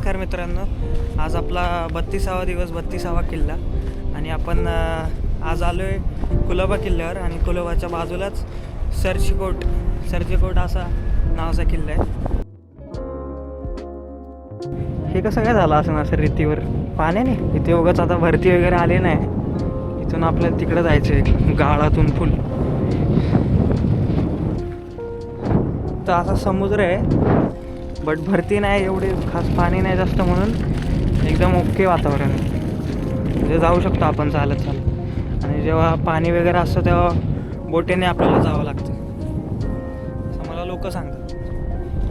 नमस्कार मित्रांनो. आज आपला बत्तीसावा दिवस बत्तीसावा किल्ला. आणि आपण आज आलो आहे कुलाबा किल्ल्यावर आणि कुलाबाच्या बाजूलाच सरचिकोट सरचिकोट असा नावाचा किल्ला आहे. हे कसं काय झालं असं सर रीतीवर? पाण्याने? इथे उगाच आता भरती वगैरे आली नाही. इथून आपल्याला तिकडं जायचं आहे गाळातून फुल. तर असा समुद्र आहे. बट भरती नाही एवढी खास पाणी नाही जास्त म्हणून एकदम ओके वातावरण. आहे म्हणजे जाऊ शकतो आपण चालत चालत. आणि जेव्हा पाणी वगैरे असतं तेव्हा बोटीने आपल्याला जावं लागतं. असं मला लोक सांगतात.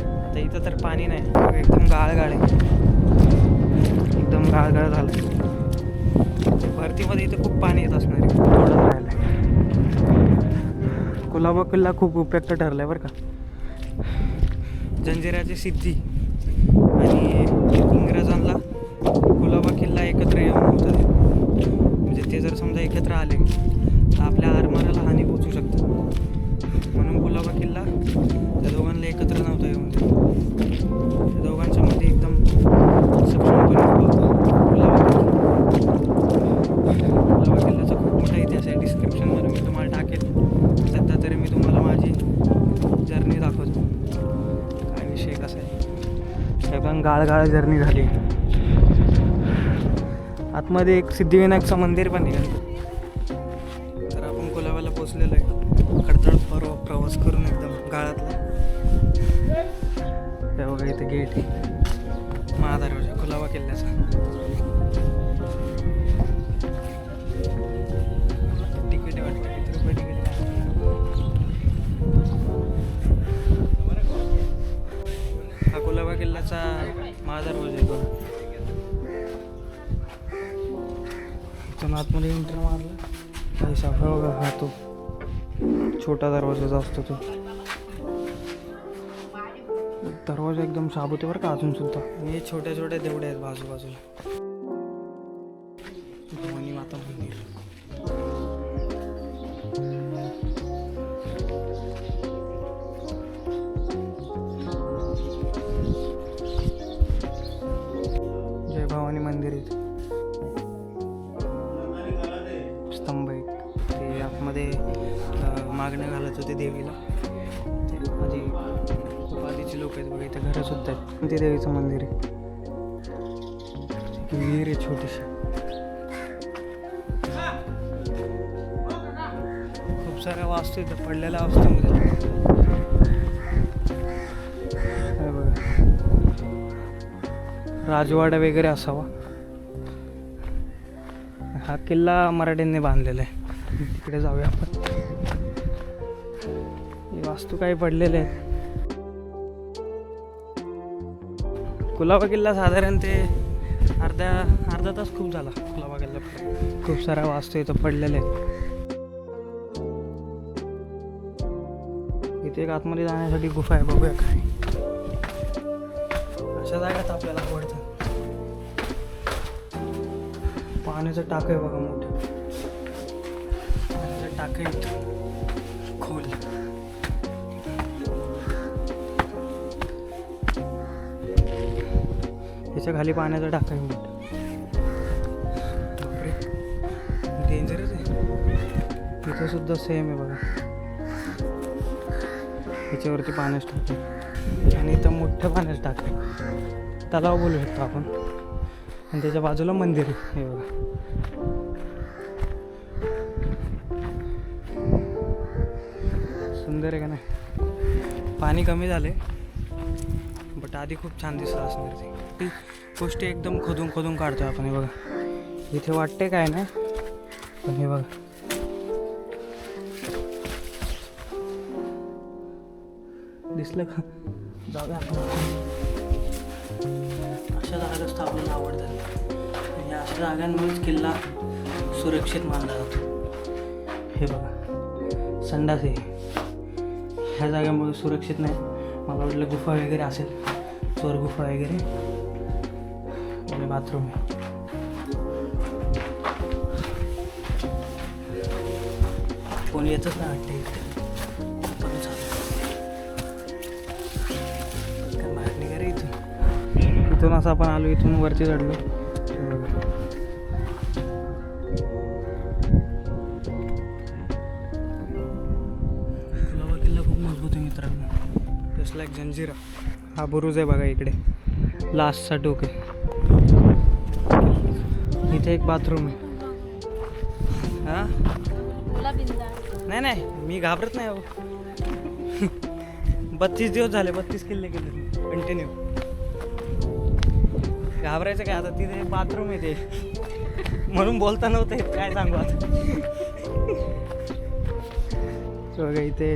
आता इथं तर पाणी नाही. एकदम गाळगाळ आहे. एकदम गाळगाळ झालं. भरतीमध्ये इथं खूप पाणी येत असणार आहे. थोडं राहिलं कुलाबा किल्ला खूप उपयुक्त ठरला आहे बरं का. जंजिराची सिद्धी. आणि इंग्रजांना कुलाबा किल्ला एकत्र येऊन होता. म्हणजे ते जर समजा एकत्र आले गाळ जर्नी झाली. आतमध्ये एक सिद्धिविनायकचं मंदिर पण आहे. तर आपण कोलाबाला पोचलेलो आहे. खडतळ पर्व प्रवास करून एकदम गाळातला. त्या बघा इथे गेट आहे. महादरवाजा कुलाबा किल्ल्याचा. इथून आतमध्ये एंटर मारला. काही साखर वगैरे राहतो छोटा दरवाजाचा असतो तो. दरवाजा एकदम साबूत आहे बरं का अजून सुद्धा. हे छोट्या छोट्या देवड्या आहेत बाजूबाजूला. देवीला. माझी खूप लोक आहेत बघा इथे घरं सुद्धा आहेत. ते देवीचं मंदिर आहे. विहीर आहे छोटीशी. खूप साऱ्या वास्तू इथं पडलेल्या वास्तूमध्ये बघा. राजवाडा वगैरे असावा. हा किल्ला मराठ्यांनी बांधलेला आहे. तिकडे जाऊया आपण. वास्तू काही पडलेले आहेत. कुलाबा किल्ला साधारण ते अर्ध्या अर्धा तास खूप झाला कुलाबा किल्ला खूप साऱ्या वास्तू इथं पडलेल्या आहेत. इथे एक आतमध्ये जाण्यासाठी गुफा आहे बघूया काय. अशा जागात आपल्याला आवडतं? पाण्याचं टाक आहे बघा मोठं. पाण्याचं टाक आहे. खोल. त्याच्याखाली पाण्याचं टाक आहे मोठं डेंजरच आहे. तिथं सुद्धा सेम आहे बघा. त्याच्यावरती पाण्याचं टाक आणि इथं मोठं पाण्याचं टाक आहे तलाव बोलू शकतो आपण. आणि त्याच्या बाजूला मंदिर आहे. हे बघा. सुंदर आहे का नाही? पाणी कमी झाले बट आधी खूप छान दिसत असणार ते. ती गोष्टी एकदम खोदून खोदून काढतो आपण हे बघा. इथे वाटते काय नाही पण हे बघा. दिसलं का? जाऊया अशा जागा जास्त आपल्याला आवडतात आणि अशा जागांमुळेच किल्ला सुरक्षित मानला जातो. हे बघा. संडास आहे. ह्या जागेमुळे सुरक्षित नाही. मला वाटलं गुफा वगैरे असेल. चोर गुफा वगैरे. आणि बाथरूम. आहे कोणी येतच नाही वाटते इथे बाहेर निघा रे इथून. इथून असं आपण आलो इथून वरती चढलो. कुलाबा किल्ला खूप मजबूत आहे मित्रांनो. Just like Janjira. हा बुरुज आहे बघा इकडे. लास्टचा टोक आहे इथे एक बाथरूम आहे. हा? नाही नाही मी घाबरत नाही हो बत्तीस दिवस झाले बत्तीस किल्ले केले कंटिन्यू घाबरायचं काय? आता तिथे बाथरूम आहे ते. म्हणून बोलता नव्हतं काय सांगू आता? बघा इथे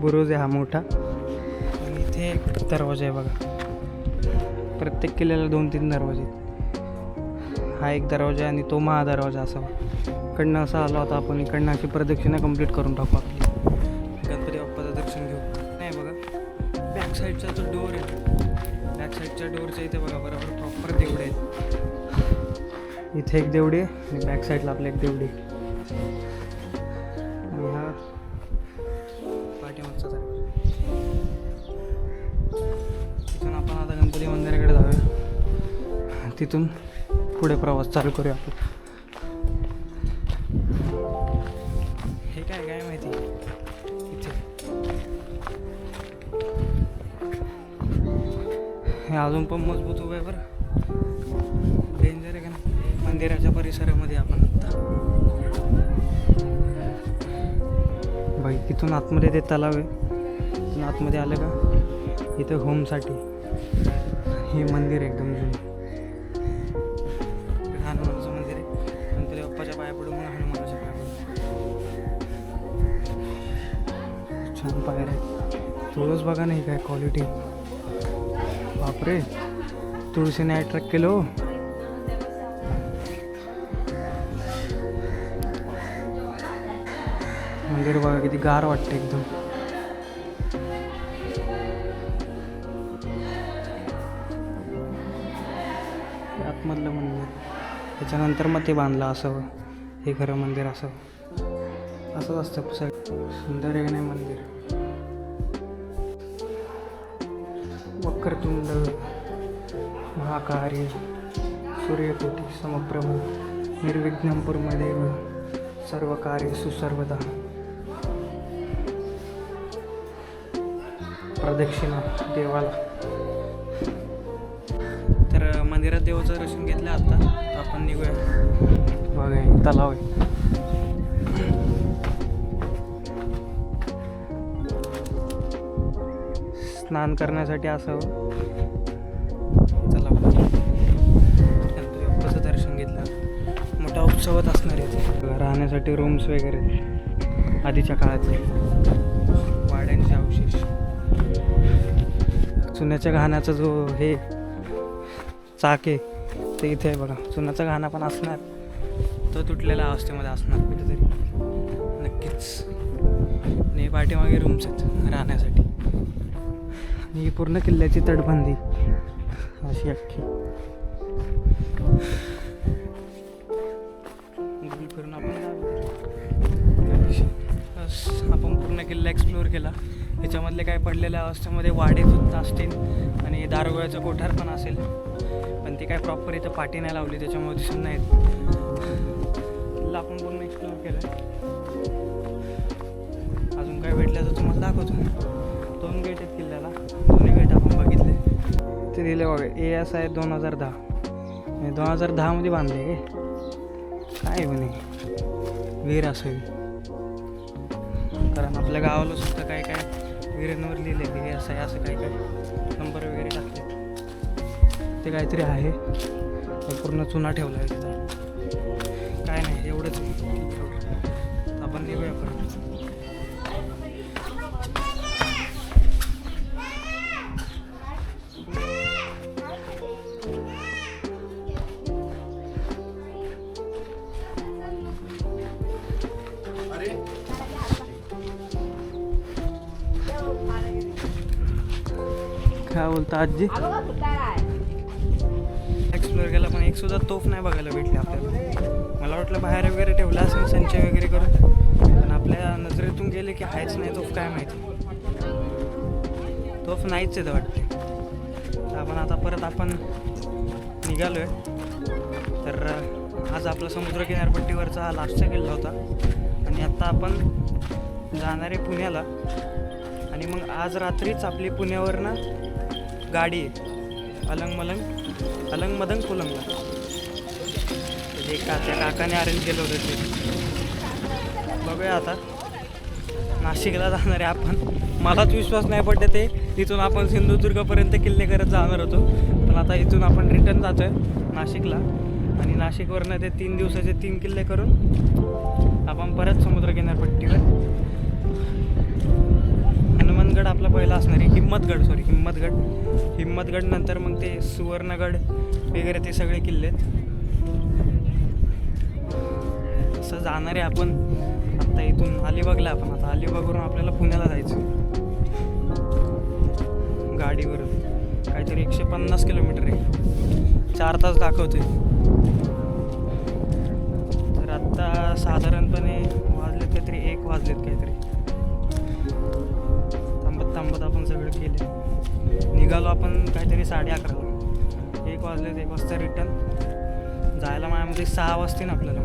बुरुज आहे हा मोठा. आणि इथे एक दरवाजा आहे बघा. प्रत्येक किल्ल्याला दोन तीन दरवाजे आहेत. हा एक दरवाजा आणि तो महादरवाजा असावा. इकडनं असा आलो आता आपण इकडनं अशी प्रदक्षिणा कंप्लीट करून टाकू आपली गणपती बाप्पाचं दर्शन घेऊ. नाही बघा बॅक साईडचा जो डोर आहे बॅक साईडच्या डोरच्या इथे बघा बरोबर प्रॉपर देवडे आहेत. इथे एक देवडी आहे आणि बॅक साईडला आपल्या एक देवडी आहे. आणि हा पाठीमागचा दरवाजा. तिथून आपण आता गणपती मंदिराकडे जाऊया. तिथून पुढे प्रवास चालू करूया आपण. हे काय काय माहिती? हे अजून पण मजबूत उभं आहे बरं. डेंजर आहे का नाही? मंदिराच्या परिसरामध्ये आपण आता. बाई तिथून आतमध्ये ते तलाव आहे. तिथून आतमध्ये आलं का? इथं होमसाठी. हे मंदिर एकदम जुनं. पडून छान आहे तुळस बघा नाही काय क्वालिटी बापरे तुळशीने अट्रॅक्ट केलं हो मंदिर बघा किती गार वाटतं एकदम आतमधलं मंदिर। त्याच्यानंतर मग ते बांधलं असावं हे खरं मंदिर असावं असंच असतं सग सुंदर आहे नाही मंदिर? वक्रतुंड महाकार्य सूर्यकोटी समप्रभ निर्विघ्नपूर्मदेव सर्व कार्य सुसर्वदा. प्रदक्षिणा देवाला. तर मंदिरात देवाचं दर्शन घेतलं आता. आपण निघूया. बघा तलाव आहे स्नान करण्यासाठी असावं चला गणपती दर्शन घेतलं. मोठा उत्सवच असणार आहे राहण्यासाठी रूम्स वगैरे आधीच्या काळातले वाड्यांचे अवशेष. चुन्याच्या घाण्याचा जो हे चाक आहे ते इथे आहे बघा. चुन्याचा घाणा पण असणार. तो तुटलेल्या अवस्थेमध्ये असणार कुठेतरी. नक्कीच. आणि पाठीमागे रूम्स आहेत राहण्यासाठी. आणि ही पूर्ण किल्ल्याची तटबंदी. अशी अख्खी. फिरून आपण आपण पूर्ण किल्ला एक्सप्लोअर केला. याच्यामधले काय पडलेल्या अवस्थेमध्ये वाडे सुद्धा असतील आणि दारोगळ्याचं कोठार पण असेल. पण ती काय प्रॉपर इथं पाठी नाही लावली त्याच्यामुळे दिसून नाहीत. किल्ला आपण पूर्ण एक्सप्लोअर केला. अजून काय भेटलं तर तुम्हाला दाखवतो. दोन गेट आहेत किल्ल्याला. दोन्ही गेट आपण बघितले. ते दिले बघा ए एस आहे दोन हजार दहा. दोन हजार दहामध्ये बांधले काय काय म्हणे? वीर असेल. कारण आपल्या गावाला सुद्धा काय काय वीरांवर लिहिले हे असं आहे असं काय काय. नंबर वगैरे टाकले. ते काहीतरी आहे. पूर्ण चुना ठेवला आहे तिथं. काय नाही एवढंच. आपण निघूया परत. काय बोलता आजी? एक्सप्लोअर केला पण एक सुद्धा तोफ नाही बघायला भेटली आपल्याला. मला वाटलं बाहेर वगैरे ठेवला असेल संचय वगैरे करून. पण आपल्या नजरेतून गेले की आहेच नाही तोफ काय माहिती. तोफ नाहीच आहे वाटते. तर आपण आता परत आपण निघालो आहे तर आज आपला समुद्र किनारपट्टीवरचा हा लास्टचा किल्ला होता. आणि आत्ता आपण जाणारे पुण्याला. आणि मग आज रात्रीच आपली पुण्यावरनं गाडी आहे. अलंग मलंग अलंग मदंग कुलंगला ते म्हणजे का त्या काकाने अरेंज केलं होतं ते. बघूया आता. नाशिकला जाणार आहे आपण. मलाच विश्वास नाही पडते ते. इथून आपण सिंधुदुर्गपर्यंत किल्ले करत जाणार होतो. पण आता इथून आपण रिटर्न जातो आहे नाशिकला. आणि नाशिकवरनं ते तीन दिवसाचे तीन किल्ले करून आपण परत समुद्रकिनारपट्टीवर गड आपला पहिला असणार आहे. हिम्मतगड सॉरी हिम्मतगड. हिम्मतगड नंतर मग ते सुवर्णगड वगैरे ते सगळे किल्ले आहेत. असं जाणार आहे आपण. आत्ता इथून अलिबागला आपण. आता अलिबागवरून आपल्याला पुण्याला जायचं गाडीवरून. काहीतरी एकशे पन्नास किलोमीटर आहे. चार तास दाखवते तर आत्ता साधारणपणे वाजलेत काहीतरी एक वाजलेत काहीतरी. थांबत आपण सगळं केले निघालो आपण काहीतरी साडे अकराला. एक वाजले एक वाजता रिटर्न जायला माझ्यामध्ये सहा वाजतील आपल्याला.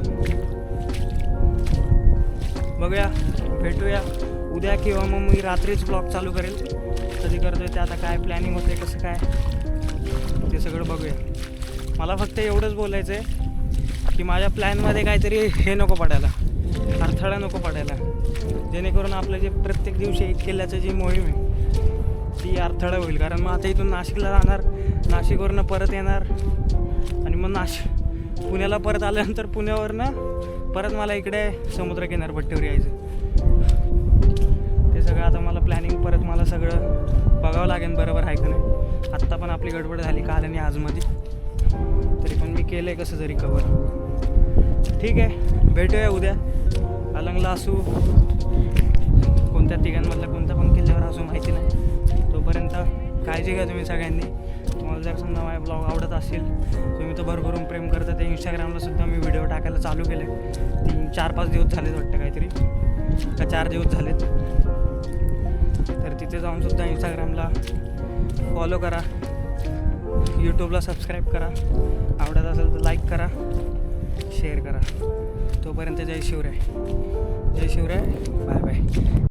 बघूया भेटूया. उद्या किंवा मग मी रात्रीच ब्लॉग चालू करेल. कधी करतोय ते आता काय प्लॅनिंग होते कसं काय ते सगळं बघूया. मला फक्त एवढंच बोलायचं आहे की माझ्या प्लॅनमध्ये काहीतरी हे नको पडायला. अडथळा नको पडायला. जेणेकरून आपलं जे प्रत्येक दिवशी एक किल्ल्याचं जी मोहीम आहे ती अडथळा होईल. कारण मग आता इथून नाशिकला जाणार नाशिकवरनं परत येणार. आणि मग नाशिक पुण्याला परत आल्यानंतर पुण्यावरनं परत मला इकडे समुद्र किनारपट्टीवर यायचं. ते सगळं आता मला प्लॅनिंग परत मला सगळं बघावं लागेल. बरोबर आहे का नाही? आत्ता पण आपली गडबड झाली काल आणि आजमध्ये. तरी पण मी केलं आहे कसं तरी कवर ठीक आहे भेटूया उद्या. अलंगला असू कोणत्या तिघांमधला कोणत्या पण किल्ल्यावर असू माहिती नाही. तोपर्यंत काळजी घ्या तुम्ही सगळ्यांनी. तुम्हाला जर समजा माझे ब्लॉग आवडत असेल तुम्ही तर भरभरून प्रेम करता. ते इंस्टाग्रामला सुद्धा मी व्हिडिओ टाकायला चालू केले तीन चार पाच दिवस झालेत वाटतं काहीतरी. का चार दिवस झालेत? तर तिथे जाऊन सुद्धा इंस्टाग्रामला फॉलो करा. यूट्यूबला सबस्क्राईब करा. आवडत असेल तर लाईक करा. शेअर करा. तोपर्यंत जय शिवराय. जय शिवराय. Bye bye